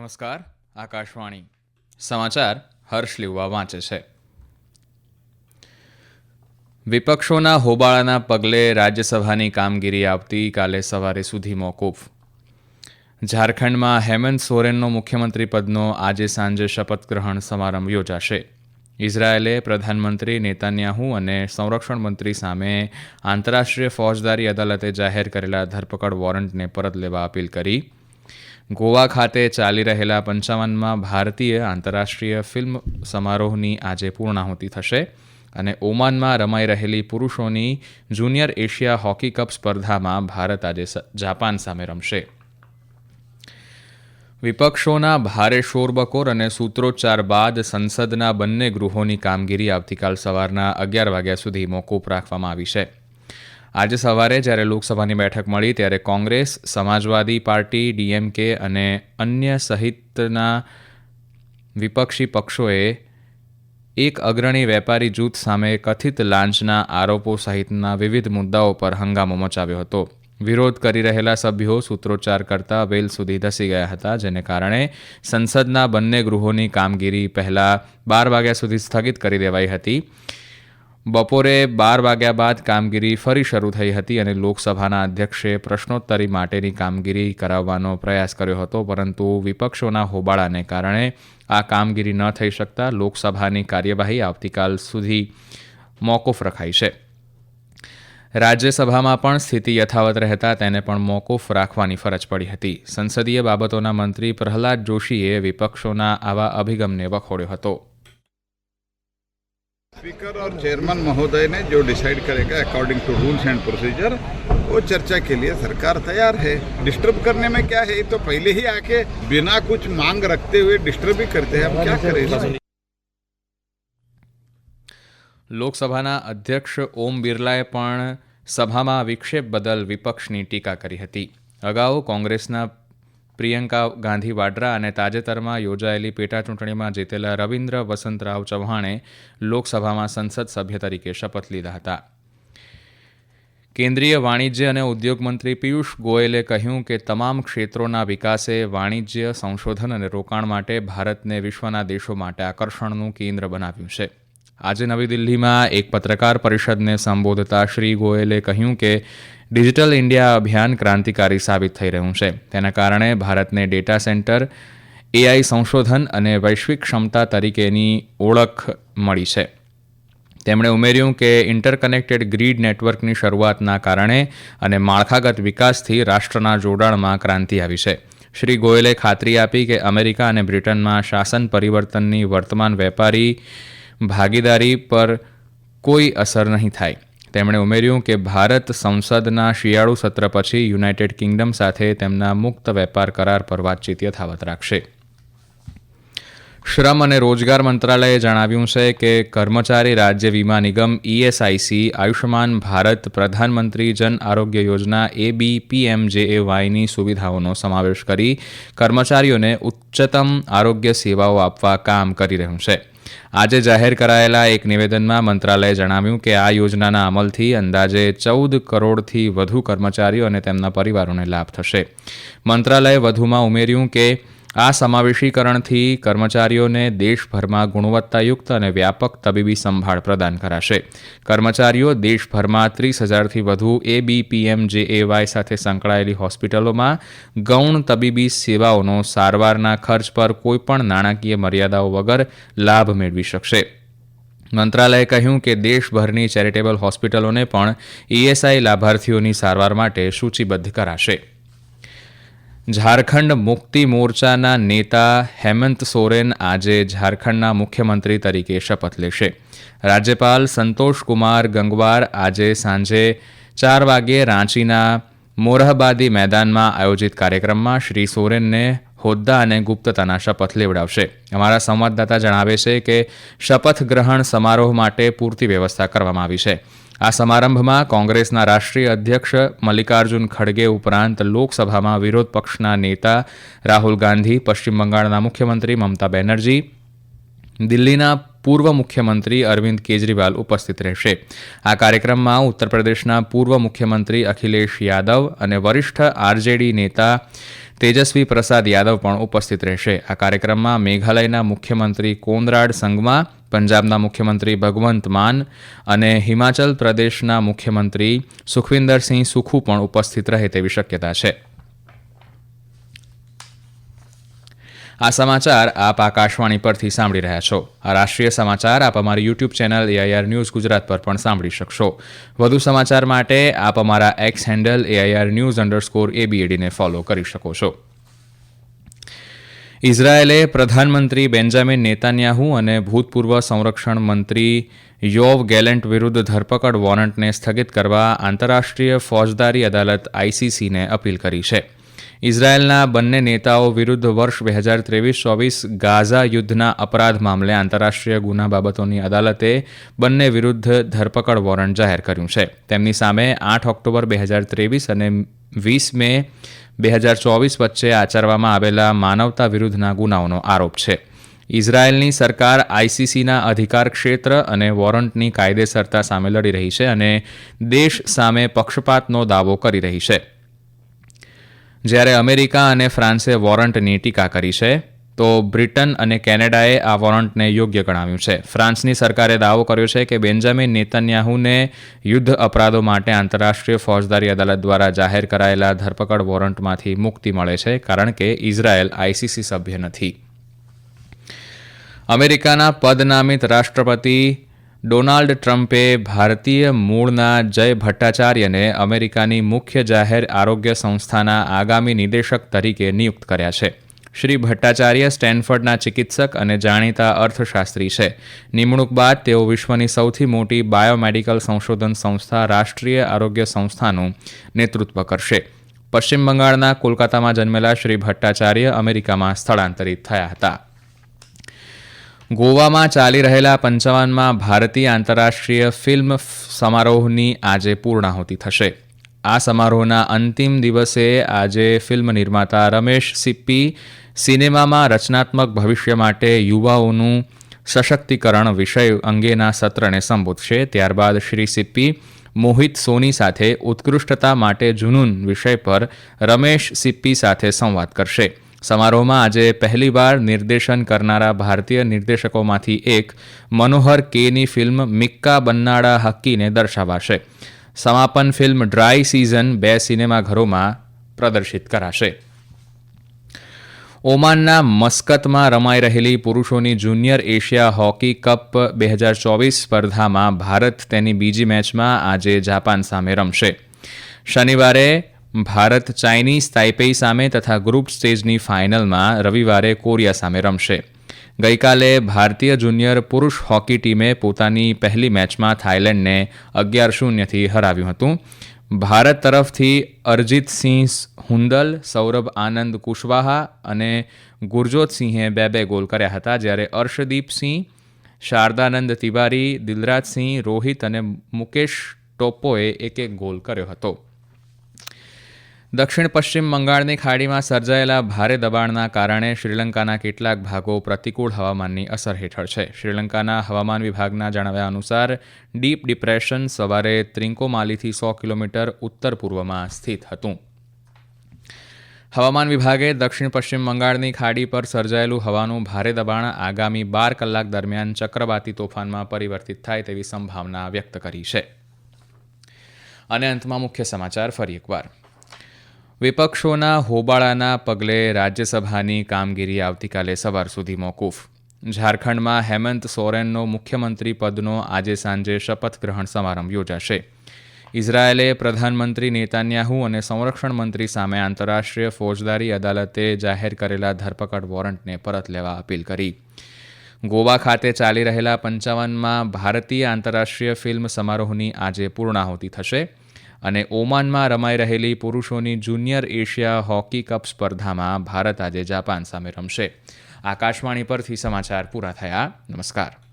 નમસ્કાર, આકાશવાણી. સમાચાર હર્ષ લીવવા વાંચે છે. વિપક્ષોના હોબાળાના પગલે રાજ્યસભાની કામગીરી આવતીકાલે સવારે સુધી મોકૂફ. ઝારખંડમાં હેમંત સોરેનનો મુખ્યમંત્રી પદનો આજે સાંજે શપથ ગ્રહણ સમારંભ યોજાશે. ઇઝરાયેલે પ્રધાનમંત્રી નેતાન્યાહુ અને સંરક્ષણ મંત્રી સામે આંતરરાષ્ટ્રીય ફોજદારી અદાલતે જાહેર કરેલા ધરપકડ વોરંટને પરત લેવા અપીલ કરી. ગોવા ખાતે ચાલી રહેલા પંચાવનમાં ભારતીય આંતરરાષ્ટ્રીય ફિલ્મ સમારોહની આજે પૂર્ણાહુતિ થશે અને ઓમાનમાં રમાઈ રહેલી પુરુષોની જુનિયર એશિયા હોકી કપ સ્પર્ધામાં ભારત આજે જાપાન સામે રમશે. વિપક્ષોના ભારે શોરબકોર અને સૂત્રોચ્ચાર બાદ સંસદના બંને ગૃહોની કામગીરી આવતીકાલ સવારના અગિયાર વાગ્યા સુધી મોકૂફ રાખવામાં આવી છે. આજે સવારે જ્યારે લોકસભાની બેઠક મળી ત્યારે કોંગ્રેસ, સમાજવાદી પાર્ટી, ડીએમકે અને અન્ય સહિતના વિપક્ષી પક્ષોએ એક અગ્રણી વેપારી જૂથ સામે કથિત લાંચના આરોપો સહિતના વિવિધ મુદ્દાઓ પર હંગામો મચાવ્યો હતો. વિરોધ કરી રહેલા સભ્યો સૂત્રોચ્ચાર કરતા વેલ સુધી ધસી ગયા હતા, જેને કારણે સંસદના બંને ગૃહોની કામગીરી પહેલા બાર વાગ્યા સુધી સ્થગિત કરી દેવાઈ હતી. બપોરે બાર વાગ્યા બાદ કામગીરી ફરી શરૂ થઈ હતી અને લોકસભાના અધ્યક્ષે પ્રશ્નોત્તરી માટેની કામગીરી કરાવવાનો પ્રયાસ કર્યો હતો, પરંતુ વિપક્ષોના હોબાળાને કારણે આ કામગીરી ન થઈ શકતા લોકસભાની કાર્યવાહી આવતીકાલ સુધી મોકૂફ રખાઈ છે. રાજ્યસભામાં પણ સ્થિતિ યથાવત રહેતા તેને પણ મોકૂફ રાખવાની ફરજ પડી હતી. સંસદીય બાબતોના મંત્રી પ્રહલાદ જોશીએ વિપક્ષોના આવા અભિગમને વખોડ્યો હતો. स्पीकर और चेयरमैन महोदय ने जो डिसाइड करेगा according to rules and procedure वो चर्चा के लिए सरकार तैयार है डिस्टर्ब करने में क्या है ये तो पहले ही आके बिना कुछ मांग रखते हुए डिस्टर्ब ही करते हैं अब क्या करें इसमें? લોકસભાના અધ્યક્ષ ઓમ બિરલાએ પણ સભામાં વિક્ષેપ બદલ વિપક્ષની ટીકા કરી હતી અગાઉ કોંગ્રેસના પ્રિયંકા ગાંધી વાડ્રા અને તાજેતરમાં યોજાયેલી પેટા ચૂંટણીમાં જીતેલા રવિન્દ્ર વસંતરાવ ચૌહાણે લોકસભામાં સંસદ સભ્ય તરીકે શપથ લીધા હતા. કેન્દ્રીય વાણિજ્ય અને ઉદ્યોગ મંત્રી પિયુષ ગોયલે કહ્યું કે તમામ ક્ષેત્રોના વિકાસે વાણિજ્ય, સંશોધન અને રોકાણ માટે ભારતને વિશ્વના દેશો માટે આકર્ષણનું કેન્દ્ર બનાવ્યું છે. આજે નવી દિલ્હીમાં એક પત્રકાર પરિષદને સંબોધતા શ્રી ગોયલે કહ્યું કે ડિજિટલ ઇન્ડિયા અભિયાન ક્રાંતિકારી સાબિત થઈ રહ્યું છે. તેના કારણે ભારતને ડેટા સેન્ટર, એઆઈ સંશોધન અને વૈશ્વિક ક્ષમતા તરીકેની ઓળખ મળી છે. તેમણે ઉમેર્યું કે ઇન્ટરકનેક્ટેડ ગ્રીડ નેટવર્કની શરૂઆતના કારણે અને માળખાગત વિકાસથી રાષ્ટ્રના જોડાણમાં ક્રાંતિ આવી છે. શ્રી ગોયલે ખાતરી આપી કે અમેરિકા અને બ્રિટનમાં શાસન પરિવર્તનની વર્તમાન વેપારી ભાગીદારી પર કોઈ અસર નહીં થાય. તેમણે ઉમેર્યું કે ભારત સંસદના શિયાળુ સત્ર પછી યુનાઇટેડ કિંગડમ સાથે તેમના મુક્ત વેપાર કરાર પર વાતચીત યથાવત રાખશે. શ્રમ અને રોજગાર મંત્રાલયે જણાવ્યું છે કે કર્મચારી રાજ્ય વીમા નિગમ ઈએસઆઈસી આયુષ્યમાન ભારત પ્રધાનમંત્રી જન આરોગ્ય યોજના એબીપીએમજેએવાયની સુવિધાઓનો સમાવેશ કરી કર્મચારીઓને ઉચ્ચતમ આરોગ્ય સેવાઓ આપવા કામ કરી રહ્યું છે. આજે જાહેર કરાયેલા એક નિવેદનમાં મંત્રાલયે જણાવ્યું કે આ યોજનાના અમલથી અંદાજે ચૌદ કરોડથી વધુ કર્મચારીઓ અને તેમના પરિવારોને લાભ થશે. મંત્રાલયે વધુમાં ઉમેર્યું કે આ સમાવેશીકરણથી કર્મચારીઓને દેશભરમાં ગુણવત્તાયુક્ત અને વ્યાપક તબીબી સંભાળ પ્રદાન કરાશે. કર્મચારીઓ દેશભરમાં ત્રીસ હજારથી વધુ એબીપીએમ જે એવાય સાથે સંકળાયેલી હોસ્પિટલોમાં ગૌણ તબીબી સેવાઓનો સારવારના ખર્ચ પર કોઈપણ નાણાકીય મર્યાદાઓ વગર લાભ મેળવી શકશે. મંત્રાલયે કહ્યું કે દેશભરની ચેરિટેબલ હોસ્પિટલોને પણ ઈએસઆઈ લાભાર્થીઓની સારવાર માટે સૂચિબદ્ધ કરાશે. ઝારખંડ મુક્તિ મોરચાના નેતા હેમંત સોરેન આજે ઝારખંડના મુખ્યમંત્રી તરીકે શપથ લેશે. રાજ્યપાલ સંતોષ કુમાર ગંગવાર આજે સાંજે ચાર વાગ્યે રાંચીના મોરહબાદી મેદાનમાં આયોજિત કાર્યક્રમમાં શ્રી સોરેનને હોદ્દા અને ગુપ્તતાના શપથ લેવડાવશે. અમારા સંવાદદાતા જણાવે છે કે શપથ ગ્રહણ સમારોહ માટે પૂરતી વ્યવસ્થા કરવામાં આવી છે. આ સમારંભમાં કોંગ્રેસના રાષ્ટ્રીય અધ્યક્ષ મલ્લિકાર્જુન ખડગે ઉપરાંત લોકસભામાં વિરોધ પક્ષના નેતા રાહુલ ગાંધી, પશ્ચિમ બંગાળના મુખ્યમંત્રી મમતા બેનર્જી દિલ્હીના પૂર્વ મુખ્યમંત્રી અરવિંદ કેજરીવાલ ઉપસ્થિત રહેશે. આ કાર્યક્રમમાં ઉત્તર પ્રદેશના પૂર્વ મુખ્યમંત્રી અખિલેશ યાદવ અને વરિષ્ઠ આરજેડી નેતા તેજસ્વી પ્રસાદ યાદવ પણ ઉપસ્થિત રહેશે. આ કાર્યક્રમમાં મેઘાલયના મુખ્યમંત્રી કોનરાડ સંગમા, પંજાબના મુખ્યમંત્રી ભગવંત માન અને હિમાચલ પ્રદેશના મુખ્યમંત્રી સુખવિન્દરસિંહ સુખુ પણ ઉપસ્થિત રહે તેવી શક્યતા છે. આ સમાચાર આપ આકાશવાણી પરથી સાંભળી રહ્યા છો. આ રાષ્ટ્રીય સમાચાર આપ અમારી YouTube channel AIR news Gujarat પર પણ સાંભળી શકશો. વધુ સમાચાર માટે આપ અમારા X handle AIR news underscore એબીએડીને follow કરી શકો છો. ઇઝરાયેલે પ્રધાનમંત્રી બેન્જામિન નેતાન્યાહુ અને ભૂતપૂર્વ સંરક્ષણ મંત્રી યોવ ગેલેન્ટ વિરુદ્ધ ધરપકડ વોરંટને સ્થગિત કરવા આંતરરાષ્ટ્રીય ફોજદારી અદાલત આઈસીસીને અપીલ કરી છે. ઇઝરાયેલના બંને નેતાઓ વિરુદ્ધ વર્ષ બે હજાર ત્રેવીસ ચોવીસ ગાઝા યુદ્ધના અપરાધ મામલે આંતરરાષ્ટ્રીય ગુના બાબતોની અદાલતે બંને વિરુદ્ધ ધરપકડ વોરંટ જાહેર કર્યું છે. તેમની સામે આઠ ઓક્ટોબર બે હજાર ત્રેવીસ અને વીસ મે બે હજાર ચોવીસ વચ્ચે આચરવામાં આવેલા માનવતા વિરુદ્ધના ગુનાઓનો આરોપ છે. ઇઝરાયેલની સરકાર આઈસીસીના અધિકાર ક્ષેત્ર અને વોરંટની કાયદેસરતા સામે લડી રહી છે અને દેશ સામે પક્ષપાતનો દાવો કરી રહી છે. જ્યારે અમેરિકા અને ફ્રાન્સે વોરંટની ટીકા કરી છે, તો બ્રિટન અને કેનેડાએ આ વોરંટને યોગ્ય ગણાવ્યું છે. ફ્રાન્સની સરકારે દાવો કર્યો છે કે બેન્જામિન નેતન્યાહુને યુદ્ધ અપરાધો માટે આંતરરાષ્ટ્રીય ફોજદારી અદાલત દ્વારા જાહેર કરાયેલા ધરપકડ વોરંટમાંથી મુક્તિ મળે છે, કારણ કે ઇઝરાયેલ આઈસીસી સભ્ય નથી. અમેરિકાના પદનામિત રાષ્ટ્રપતિ ડોનાલ્ડ ટ્રમ્પે ભારતીય મૂળના જય ભટ્ટાચાર્યને અમેરિકાની મુખ્ય જાહેર આરોગ્ય સંસ્થાના આગામી નિદેશક તરીકે નિયુક્ત કર્યા છે. શ્રી ભટ્ટાચાર્ય સ્ટેનફર્ડના ચિકિત્સક અને જાણીતા અર્થશાસ્ત્રી છે. નિમણૂક બાદ તેઓ વિશ્વની સૌથી મોટી બાયોમેડિકલ સંશોધન સંસ્થા રાષ્ટ્રીય આરોગ્ય સંસ્થાનું નેતૃત્વ કરશે. પશ્ચિમ બંગાળના કોલકાતામાં જન્મેલા શ્રી ભટ્ટાચાર્ય અમેરિકામાં સ્થળાંતરિત થયા હતા. ગોવામાં ચાલી રહેલા પંચાવનમાં ભારતીય આંતરરાષ્ટ્રીય ફિલ્મ સમારોહની આજે પૂર્ણાહુતિ થશે. આ સમારોહના અંતિમ દિવસે આજે ફિલ્મ નિર્માતા રમેશ સિપ્પી સિનેમામાં રચનાત્મક ભવિષ્ય માટે યુવાઓનું સશક્તિકરણ વિષય અંગેના સત્રને સંબોધશે. ત્યારબાદ શ્રી સિપ્પી મોહિત સોની સાથે ઉત્કૃષ્ટતા માટે જુનૂન વિષય પર રમેશ સિપ્પી સાથે સંવાદ કરશે. સમારોહમાં આજે પહેલીવાર નિર્દેશન કરનારા ભારતીય નિર્દેશકોમાંથી એક મનોહર કેની ફિલ્મ મિક્કા બન્નાડા હક્કીને દર્શાવાશે. સમાપન ફિલ્મ ડ્રાય સિઝન બે સિનેમાઘરોમાં પ્રદર્શિત કરાશે. ઓમાનના મસ્કતમાં રમાઈ રહેલી પુરુષોની જુનિયર એશિયા હોકી કપ બે હજાર ચોવીસ સ્પર્ધામાં ભારત તેની બીજી મેચમાં આજે જાપાન સામે રમશે. શનિવારે ભારત, ચાઇનીઝ, તાઇપેઈ સામે તથા ગ્રુપ સ્ટેજની ફાઇનલમાં રવિવારે કોરિયા સામે રમશે. ગઈકાલે ભારતીય જુનિયર પુરુષ હોકી ટીમે પોતાની પહેલી મેચમાં થાઇલેન્ડને અગિયાર શૂન્યથી હરાવ્યું હતું. ભારત તરફથી અરજીતસિંહ હુંદલ, સૌરભ આનંદ કુશવાહા અને ગુરજોતસિંહે બે બે ગોલ કર્યા હતા, જ્યારે અર્શદીપસિંહ શારદાનંદ તિવારી દિલરાજસિંહ રોહિત અને મુકેશ ટોપ્પોએ એક એક ગોલ કર્યો હતો. દક્ષિણ પશ્ચિમ બંગાળની ખાડીમાં સર્જાયેલા ભારે દબાણના કારણે શ્રીલંકાના કેટલાક ભાગો પ્રતિકૂળ હવામાનની અસર હેઠળ છે. શ્રીલંકાના હવામાન વિભાગના જણાવ્યા અનુસાર, ડીપ ડિપ્રેશન સવારે ત્રિંકોમાલીથી સો કિલોમીટર ઉત્તર પૂર્વમાં સ્થિત હતું. હવામાન વિભાગે દક્ષિણ પશ્ચિમ બંગાળની ખાડી પર સર્જાયેલું હવાનું ભારે દબાણ આગામી બાર કલાક દરમિયાન ચક્રવાતી તોફાનમાં પરિવર્તિત થાય તેવી સંભાવના વ્યક્ત કરી છે. અને અંતમાં મુખ્ય સમાચાર ફરી એકવાર. વિપક્ષોના હોબાળાના પગલે રાજ્યસભાની કામગીરી આવતીકાલે સવાર સુધી મોકૂફ. ઝારખંડમાં હેમંત સોરેનનો મુખ્યમંત્રી પદનો આજે સાંજે શપથ ગ્રહણ સમારંભ યોજાશે. ઇઝરાયેલે પ્રધાનમંત્રી નેતાન્યાહુ અને સંરક્ષણ મંત્રી સામે આંતરરાષ્ટ્રીય ફોજદારી અદાલતે જાહેર કરેલા ધરપકડ વોરંટને પરત લેવા અપીલ કરી. ગોવા ખાતે ચાલી રહેલા પંચાવનમાં ભારતીય આંતરરાષ્ટ્રીય ફિલ્મ સમારોહની આજે પૂર્ણાહુતિ થશે. અને ઓમાનમાં રમાઈ રહેલી પુરુષોની જુનિયર એશિયા હોકી કપ સ્પર્ધામાં ભારત આજે જાપાન સામે રમશે. આકાશવાણી પરથી સમાચાર પૂરા થયા. નમસ્કાર.